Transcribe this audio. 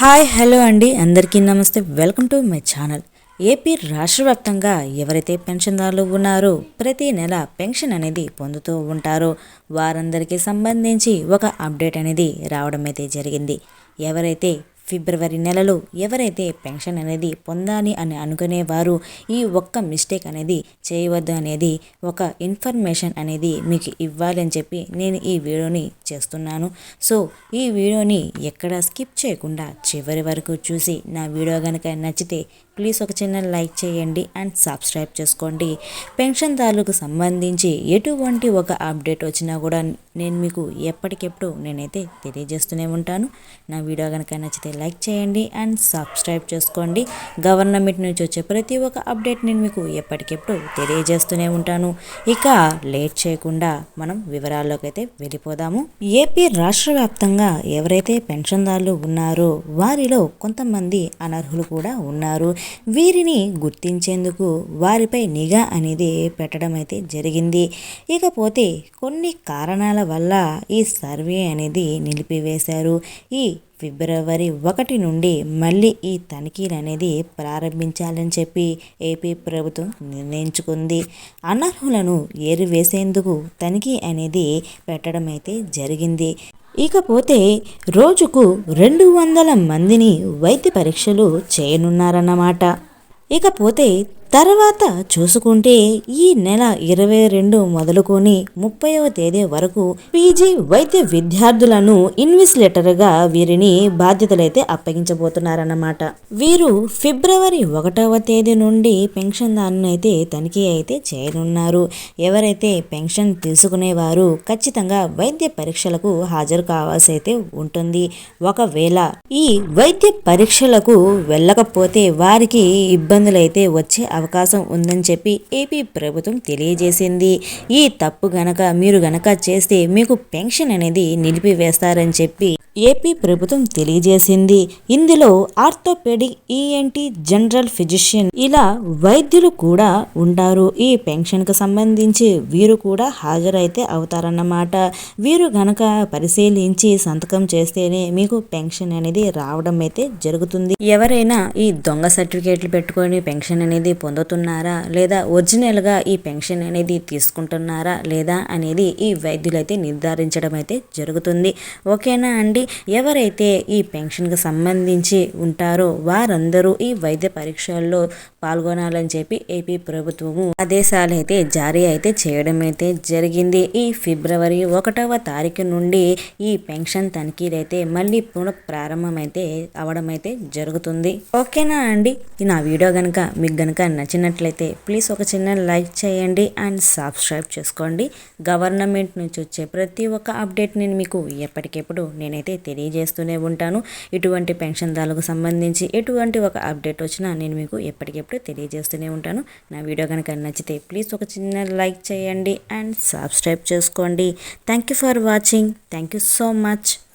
Hi hello అండి. అందరికీ నమస్తే. Welcome to my channel. AP రాష్ట్ర వ్యాప్తంగా ఎవరైతే పెన్షన్దారులు ఉన్నారో ప్రతి నెల పెన్షన్ అనేది పొందుతూ ఉంటారో. వారందరికీ సంబంధించి ఒక అప్డేట్ అనేది రావడం అయితే జరిగింది. ఎవరైతే ఫిబ్రవరి నెలలో ఎవరైతే పెన్షన్ అనేది పొందాలి అని అనుకునేవారు ఈ ఒక్క మిస్టేక్ అనేది చేయవద్దు అనేది ఒక ఇన్ఫర్మేషన్ అనేది మీకు ఇవ్వాలని చెప్పి నేను ఈ వీడియోని చేస్తున్నాను. సో ఈ వీడియోని ఎక్కడ స్కిప్ చేయకుండా చివరి వరకు చూసి నా వీడియో కనుక నచ్చితే ప్లీజ్ ఒక చిన్న లైక్ చేయండి అండ్ సబ్స్క్రైబ్ చేసుకోండి. పెన్షన్దారులకు సంబంధించి ఎటువంటి ఒక అప్డేట్ వచ్చినా కూడా నేను మీకు ఎప్పటికెప్పుడు నేనైతే తెలియజేస్తూనే ఉంటాను. నా వీడియో కనుక నచ్చితే లైక్ చేయండి అండ్ సబ్స్క్రైబ్ చేసుకోండి. గవర్నమెంట్ నుంచి వచ్చే ప్రతి ఒక్క అప్డేట్ నేను మీకు ఎప్పటికెప్పుడు తెలియజేస్తూనే ఉంటాను. ఇక లేట్ చేయకుండా మనం వివరాల్లోకి అయితే వెళ్ళిపోదాము. ఏపీ రాష్ట్ర వ్యాప్తంగా ఎవరైతే పెన్షన్దారులు ఉన్నారో వారిలో కొంతమంది అనర్హులు కూడా ఉన్నారు. వీరిని గుర్తించేందుకు వారిపై నిఘా అనేది పెట్టడం అయితే జరిగింది. ఇకపోతే కొన్ని కారణాల వల్ల ఈ సర్వే అనేది నిలిపివేశారు. ఈ ఫిబ్రవరి ఒకటి నుండి మళ్ళీ ఈ తనిఖీలు అనేది ప్రారంభించాలని చెప్పి ఏపీ ప్రభుత్వం నిర్ణయించుకుంది. అనర్హులను ఏరివేసేందుకు తనిఖీ అనేది పెట్టడం అయితే జరిగింది. ఇకపోతే రోజుకు రెండు వందల మందిని వైద్య పరీక్షలు చేయనున్నారన్నమాట. ఇకపోతే తర్వాత చూసుకుంటే ఈ నెల ఇరవై రెండు మొదలుకొని ముప్పైవ తేదీ వరకు పీజీ వైద్య విద్యార్థులను ఇన్విస్లేటర్గా వీరిని బాధ్యతలైతే అప్పగించబోతున్నారన్నమాట. వీరు ఫిబ్రవరి ఒకటవ తేదీ నుండి పెన్షన్ దాన్ని అయితే తనిఖీ అయితే చేయనున్నారు. ఎవరైతే పెన్షన్ తీసుకునేవారు ఖచ్చితంగా వైద్య పరీక్షలకు హాజరు కావాల్సి అయితే ఉంటుంది. ఒకవేళ ఈ వైద్య పరీక్షలకు వెళ్ళకపోతే వారికి ఇబ్బందులైతే వచ్చే అవకాశం ఉందని చెప్పి ఏపీ ప్రభుత్వం తెలియజేసింది. ఈ తప్పు గనక మీరు గనక చేస్తే మీకు పెన్షన్ అనేది నిలిపివేస్తారని చెప్పి ఏపీ ప్రభుత్వం తెలియజేసింది. ఇందులో ఆర్థోపెడిక్ ఈఎన్టీ జనరల్ ఫిజిషియన్ ఇలా వైద్యులు కూడా ఉంటారు. ఈ పెన్షన్కు సంబంధించి వీరు కూడా హాజరైతే అవుతారన్నమాట. వీరు గనక పరిశీలించి సంతకం చేస్తేనే మీకు పెన్షన్ అనేది రావడం అయితే జరుగుతుంది. ఎవరైనా ఈ దొంగ సర్టిఫికేట్లు పెట్టుకొని పెన్షన్ అనేది పొందుతున్నారా? లేదా ఒరిజినల్గా ఈ పెన్షన్ అనేది తీసుకుంటున్నారా? లేదా అనేది ఈ వైద్యులైతే నిర్ధారించడం అయితే జరుగుతుంది. ఓకేనా అండి? ఎవరైతే ఈ పెన్షన్కి సంబంధించి ఉంటారో వారందరూ ఈ వైద్య పరీక్షల్లో పాల్గొనాలని చెప్పి ఏపీ ప్రభుత్వము ఆదేశాలు అయితే జారీ అయితే చేయడం అయితే జరిగింది. ఈ ఫిబ్రవరి ఒకటవ తారీఖు నుండి ఈ పెన్షన్ తనిఖీలు అయితే మళ్ళీ పునః అయితే అవడం అయితే జరుగుతుంది. ఓకేనా అండి? నా వీడియో కనుక మీకు కనుక నచ్చినట్లయితే ప్లీజ్ ఒక చిన్న లైక్ చేయండి అండ్ సబ్స్క్రైబ్ చేసుకోండి. గవర్నమెంట్ నుంచి వచ్చే ప్రతి ఒక్క అప్డేట్ నేను మీకు ఎప్పటికెప్పుడు నేనైతే తెలియజేస్తూనే ఉంటాను. ఇటువంటి పెన్షన్దారులకు సంబంధించి ఎటువంటి ఒక అప్డేట్ వచ్చినా నేను మీకు ఎప్పటికెప్పుడు తెలియజేస్తూనే ఉంటాను. నా వీడియో కనుక నచ్చితే ప్లీజ్ ఒక చిన్న లైక్ చేయండి అండ్ సబ్స్క్రైబ్ చేసుకోండి. Thank you for watching. Thank you so much.